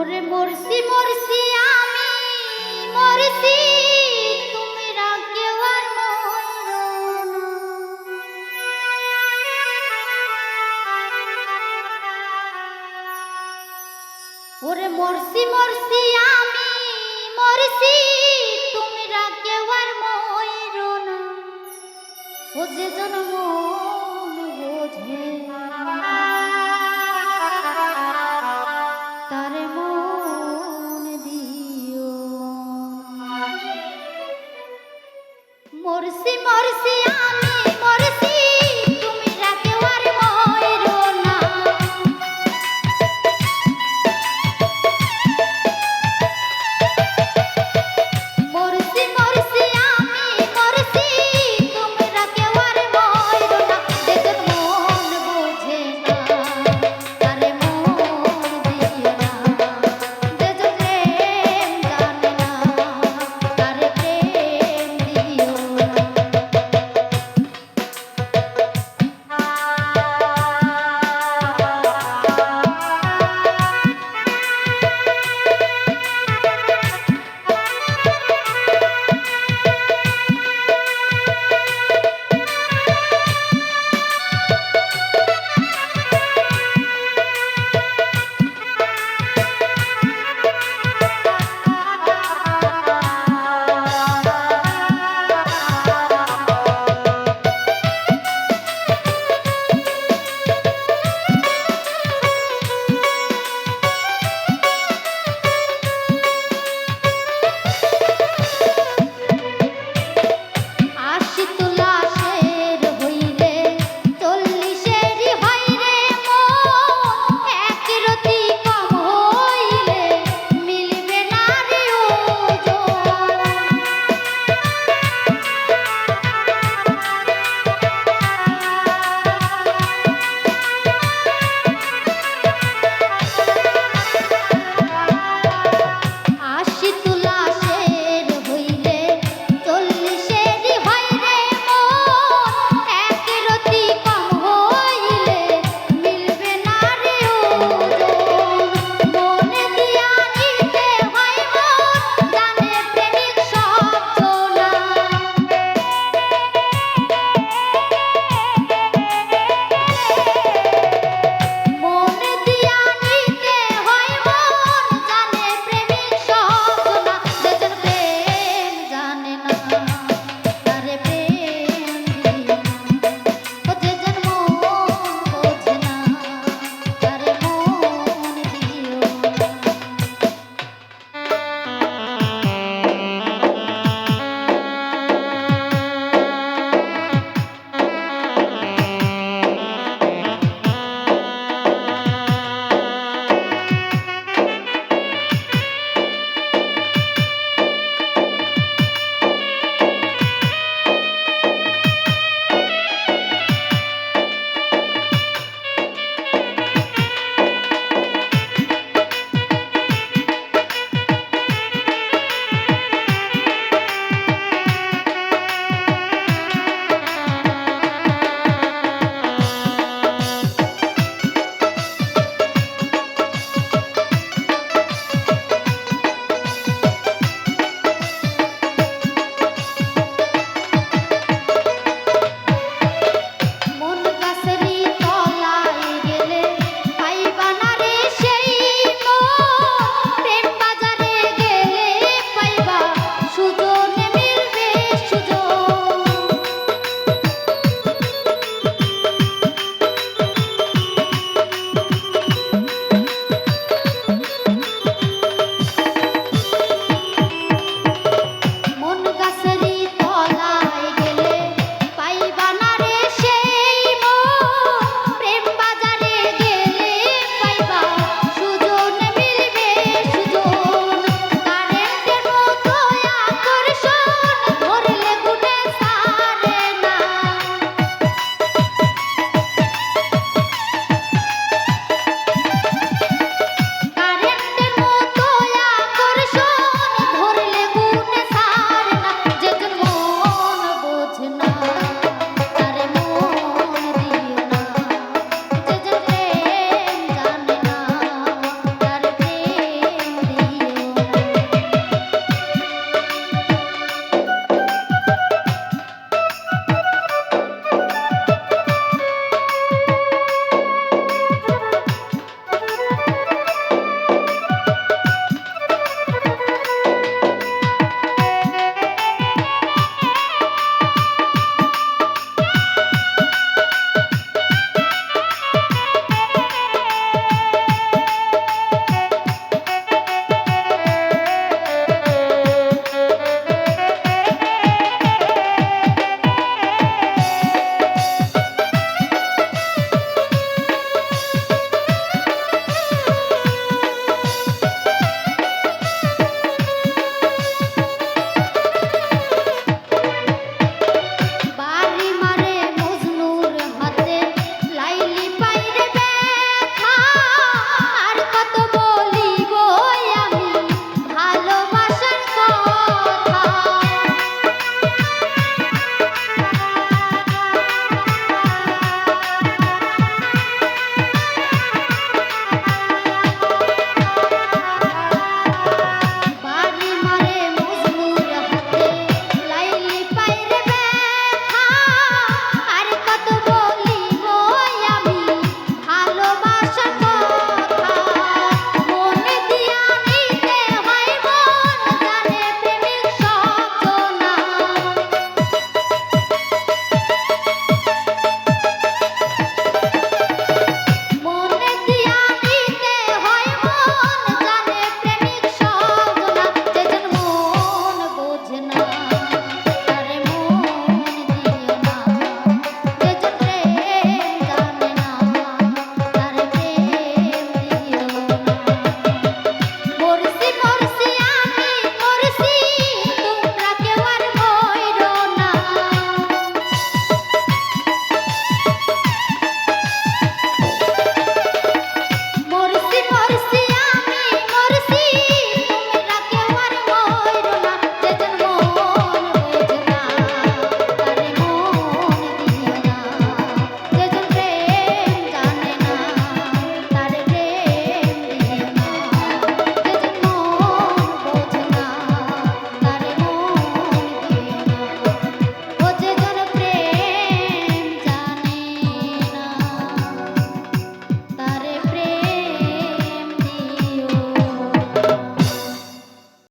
ওরে মরছি মরছি আমি মরছি তোমরা কেউ আর ওরে মরছি মরছি আমি মরছি তোমরা কেউ আর মরো না। ও যে জন্ম বোঝে